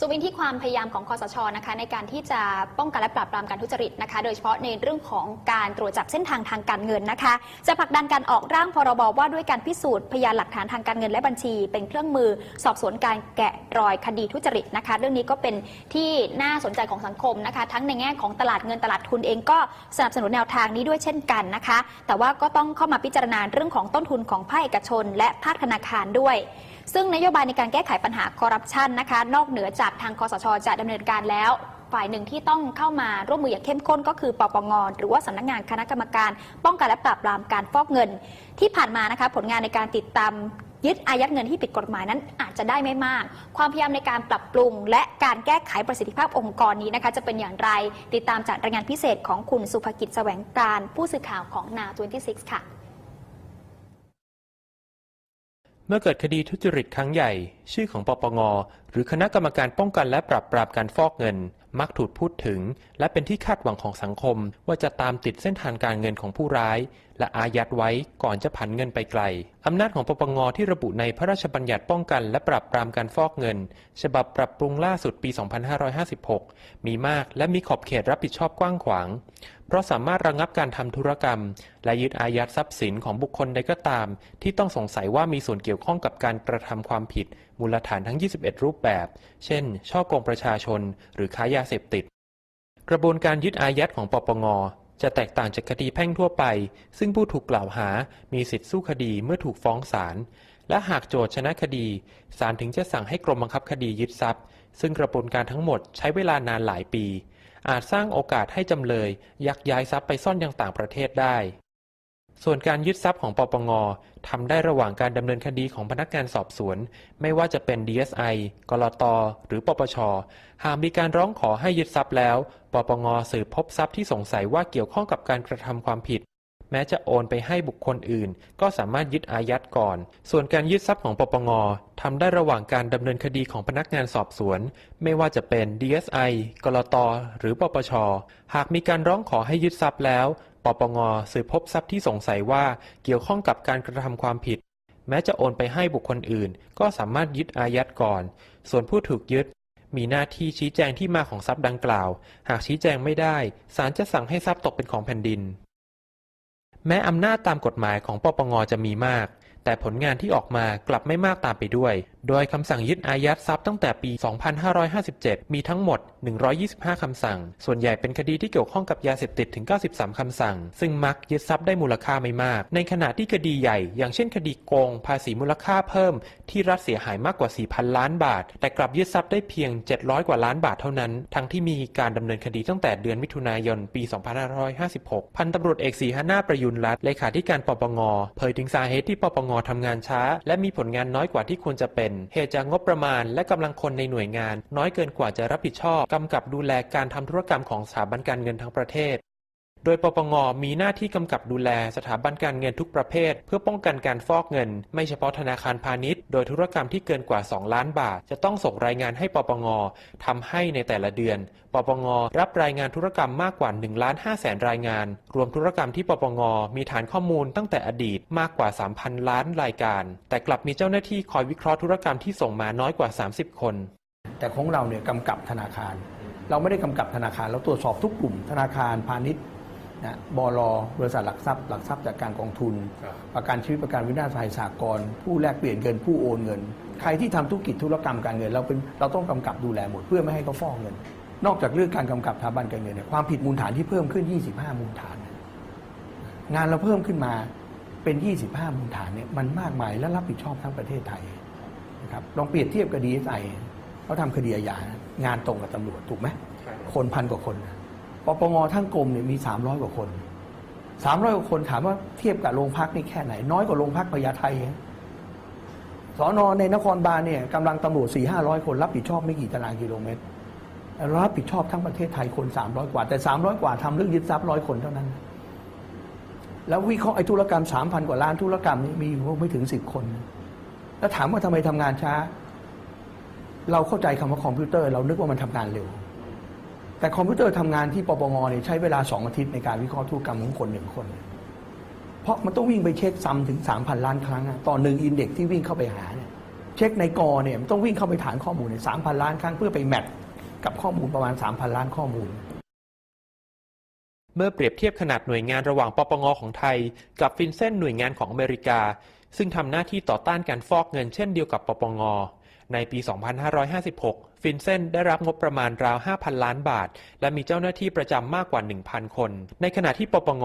สวิงที่ความพยายามของคอสชนะคะในการที่จะป้องกันและปราบปรามการทุจริตนะคะ โดยเฉพาะในเรื่องของการตรวจจับเส้นทางทางการเงินนะคะ จะผลักดันการออกร่างพรบว่าด้วยการพิสูจน์พยานหลักฐานทางการเงินและบัญชี เป็นเครื่องมือสอบสวนการแกะรอยคดีทุจริตนะคะ เรื่องนี้ก็เป็นที่น่าสนใจของสังคมนะคะ ทั้งในแง่ของตลาดเงินตลาดทุนเองก็สนับสนุนแนวทางนี้ด้วยเช่นกันนะคะ แต่ว่าก็ต้องเข้ามาพิจารณาเรื่องของต้นทุนของภาคเอกชน และภาคธนาคารด้วย ซึ่งนโยบายในการแก้ไขปัญหาคอร์รัปชันนะคะ นอกเหนือจากทางคอสชจะดำเนินการแล้วฝ่ายหนึ่งที่ต้องเข้ามาร่วมมืออย่างเข้มข้นก็คือปปงหรือว่าสำนักงานคณะกรรมการ ป้องกันและปราบปรามการฟอกเงิน ที่ผ่านมานะคะผลงานในการติดตามยึดอายัดเงินที่ผิดกฎหมายนั้นอาจจะได้ไม่มาก ความพยายามในการปรับปรุง และการแก้ไขประสิทธิภาพองค์กรนี้นะคะจะเป็นอย่างไรติดตามจากรายงานพิเศษของคุณสุภกิจแสวงการผู้สื่อข่าวของนา26ค่ะ เมื่อเกิดคดีทุจริตครั้งใหญ่ ชื่อของปปงหรือคณะกรรมการป้องกันและปราบปรามการฟอกเงิน มักถูกพูดถึง และเป็นที่คาดหวังของสังคม ว่าจะตามติดเส้นทางการเงินของผู้ร้าย และอายัดไว้ก่อนจะผันเงินไปไกล อำนาจของปปงที่ระบุในพระราชบัญญัติป้องกัน และปราบปรามการฟอกเงิน ฉบับปรับปรุงล่าสุดปี 2556 มีมากและมีขอบเขตรับผิดชอบกว้างขวาง เพราะสามารถระงับการทำธุรกรรม และยึดอายัดทรัพย์สินของบุคคลใดก็ตาม ที่ต้องสงสัยว่ามีส่วนเกี่ยวข้องกับการกระทำความผิด มูลฐานทั้ง 21 รูปแบบ เช่น ช่อกงประชาชน หรือค้ายาเสพติด กระบวนการยึดอายัดของปปงจะแตกต่างจากคดีแพ่งทั่วไป ซึ่งผู้ถูกกล่าวหา มีสิทธิสู้คดีเมื่อถูกฟ้องศาล และหากโจทย์ชนะคดี ศาลถึงจะสั่งให้กรมบังคับคดียึดทรัพย์ ซึ่งกระบวนการทั้งหมดใช้เวลานานหลายปี อาจสร้างโอกาสให้จำเลย ยักย้ายทรัพย์ไปซ่อนยังต่างประเทศได้ ส่วนการยึดทรัพย์ของปปงทำได้ระหว่างการดำเนินคดีของพนักงานสอบสวน ไม่ว่าจะเป็น DSI กลต หรือปปช หากมีการร้องขอให้ยึดทรัพย์แล้ว ปปงสืบพบทรัพย์ที่สงสัยว่าเกี่ยวข้องกับการกระทำความผิด แม้จะโอนไปให้บุคคลอื่น ก็สามารถยึดอายัดก่อน ส่วนการยึดทรัพย์ของปปงทำได้ระหว่างการดำเนินคดีของพนักงานสอบสวน ไม่ว่าจะเป็น DSI กลต หรือปปช หากมีการร้องขอให้ยึดทรัพย์แล้ว ปปงสืบพบทรัพย์ที่สงสัยว่าเกี่ยวข้องกับการกระทำความผิด แม้จะโอนไปให้บุคคลอื่น ก็สามารถยึดอายัดก่อน ส่วนผู้ถูกยึด มีหน้าที่ชี้แจงที่มาของทรัพย์ดังกล่าว หากชี้แจงไม่ได้ศาลจะสั่งให้ทรัพย์ตกเป็นของแผ่นดิน แม้อำนาจตามกฎหมายของปปงจะมีมาก แต่ผลงานที่ออกมากลับไม่มากตามไปด้วย โดยคำสั่งยึดอายัดทรัพย์ตั้งแต่ปี 2557 มีทั้งหมด 125 คำสั่ง ส่วนใหญ่เป็นคดีที่เกี่ยวข้องกับยาเสพติดถึง 93 คำสั่ง ซึ่งมักยึดทรัพย์ได้มูลค่าไม่มาก ในขณะที่คดีใหญ่ อย่างเช่นคดีโกง ภาษีมูลค่าเพิ่ม ที่รัฐเสียหายมากกว่า 4,000 ล้านบาท แต่กลับยึดทรัพย์ได้เพียง 700 กว่าล้านบาทเท่านั้น ทั้งที่มีการดำเนินคดีตั้งแต่เดือนมิถุนายน ปี 2556 พันตำรวจเอกศีหนาประยุนรัตน์เลขาธิการปปง เผยถึงสาเหตุที่ปปงทำงานช้า และมีผลงานน้อยกว่าที่ควรจะเป็น เหตุจากงบประมาณและกำลังคนในหน่วยงาน น้อยเกินกว่าจะรับผิดชอบกำกับดูแลการทำธุรกรรมของสถาบันการเงินทั้งประเทศ โดยปปงมีหน้าที่กำกับดูแลสถาบันการเงินทุกประเภท เพื่อป้องกันการฟอกเงิน ไม่เฉพาะธนาคารพาณิชย์ โดยธุรกรรมที่เกินกว่า 2 ล้านบาท จะต้องส่งรายงานให้ปปงทำให้ในแต่ละเดือน ปปงรับรายงานธุรกรรมมากกว่า1ล้าน5แสนรายงาน รวมธุรกรรมที่ปปงมีฐานข้อมูลตั้งแต่อดีตมากกว่า 3,000 ล้านรายการ แต่กลับมีเจ้าหน้าที่คอยวิเคราะห์ธุรกรรมที่ส่งมาน้อยกว่า 30 คน แต่ของเราเนี่ยกำกับธนาคาร เราไม่ได้กำกับธนาคารเราตรวจสอบทุกกลุ่มธนาคารพาณิชย์ นะบลบริษัทหลักทรัพย์หลักทรัพย์จากการกองทุน ประกันชีวิตประกันวินาศภัยสากลผู้แลกเปลี่ยนเงินผู้โอนเงิน ใครที่ทำธุรกิจธุรกรรมการเงิน เราเป็นเราต้องกำกับดูแลหมดเพื่อไม่ให้เขาฟอกเงิน นอกจากเรื่องการกำกับสถาบันการเงินเนี่ยความผิดมูลฐานที่เพิ่มขึ้น 25 มูลฐาน งานเราเพิ่มขึ้นมาเป็น 25 มูลฐานเนี่ยมันมากมายและรับผิดชอบทั้งประเทศไทยนะครับลองเปรียบเทียบกับดีเอสไอเขาทำคดีอาญางานตรงกับตำรวจถูกไหมคนพันกว่าคน ปปงทั้งกรมเนี่ยมี 300 กว่าคน 300 กว่าคนถามว่าเทียบกับโรงพักนี่แค่ไหน น้อยกว่าโรงพักพญาไทสอนอในนครบาลเนี่ยกำลังตำรวจ4 500 คนรับผิดชอบไม่กี่ตารางกิโลเมตรรับผิดชอบทั้งประเทศไทยคน 300 กว่า แต่ 300 กว่าทำเรื่องยึดทรัพย์ร้อยคนเท่านั้น แล้ววิเคราะห์ไอ้ธุรกรรม 3,000 กว่าล้านธุรกรรมนี้มีอยู่ไม่ถึง 10 คน แล้วถามว่าทำไมทำงานช้า เราเข้าใจคำว่าคอมพิวเตอร์ เรานึกว่ามันทำงานเร็ว แต่คอมพิวเตอร์ทำงานที่ปปงเนี่ยใช้เวลา 2 อาทิตย์ในการวิเคราะห์ธุรกรรมของคนหนึ่งคน เพราะมันต้องวิ่งไปเช็คซ้ำถึง 3,000 ล้านครั้งต่อหนึ่งอินเด็กที่วิ่งเข้าไปหาเนี่ยเช็คในกอเนี่ยมันต้องวิ่งเข้าไปฐานข้อมูลเนี่ยสามพันล้านครั้งเพื่อไปแมทกับข้อมูลประมาณ 3,000 ล้านข้อมูล เมื่อเปรียบเทียบขนาดหน่วยงานระหว่างปปงของไทย กับฟินเซนหน่วยงานของอเมริกา ซึ่งทำหน้าที่ต่อต้านการฟอกเงินเช่นเดียวกับปปงในปี 2556ฟินเซนได้รับงบประมาณราว 5,000 ล้านบาท และมีเจ้าหน้าที่ประจำมากกว่า 1,000 คน ในขณะที่ปปง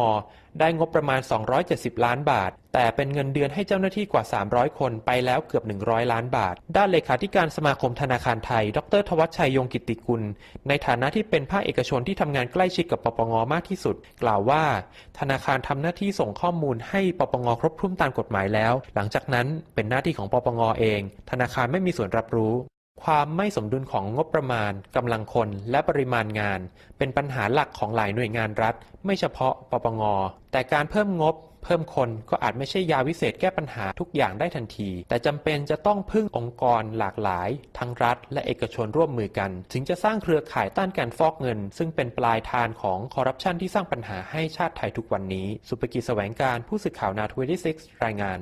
ได้งบประมาณ 270 ล้านบาท แต่เป็นเงินเดือนให้เจ้าหน้าที่กว่า 300 คนไปแล้วเกือบ 100 ล้านบาท ด้านเลขาธิการสมาคมธนาคารไทย ดรทวัชชัยยงกิติกุล ในฐานะที่เป็นภาคเอกชนที่ทำงานใกล้ชิดกับปปงมากที่สุด กล่าวว่า ธนาคารทำหน้าที่ส่งข้อมูลให้ปปงครบถ้วนตามกฎหมายแล้ว หลังจากนั้นเป็นหน้าที่ของปปงเอง ธนาคารไม่มีส่วนรับรู้ ความไม่สมดุลของงบประมาณ กำลังคน และปริมาณงาน เป็นปัญหาหลักของหลายหน่วยงานรัฐ ไม่เฉพาะ ปปง แต่การเพิ่มงบ เพิ่มคนก็อาจไม่ใช่ยาวิเศษแก้ปัญหาทุกอย่างได้ทันที แต่จำเป็นจะต้องพึ่งองค์กรหลากหลาย ทั้งรัฐ และเอกชนร่วมมือกัน ถึงจะสร้างเครือข่ายต้านการฟอกเงิน ซึ่งเป็นปลายทางของคอร์รัปชันที่สร้างปัญหาให้ชาติไทยทุกวันนี้ สุภกิจแสวงการผู้สื่อข่าวนาทเวตี้ซิกรายงาน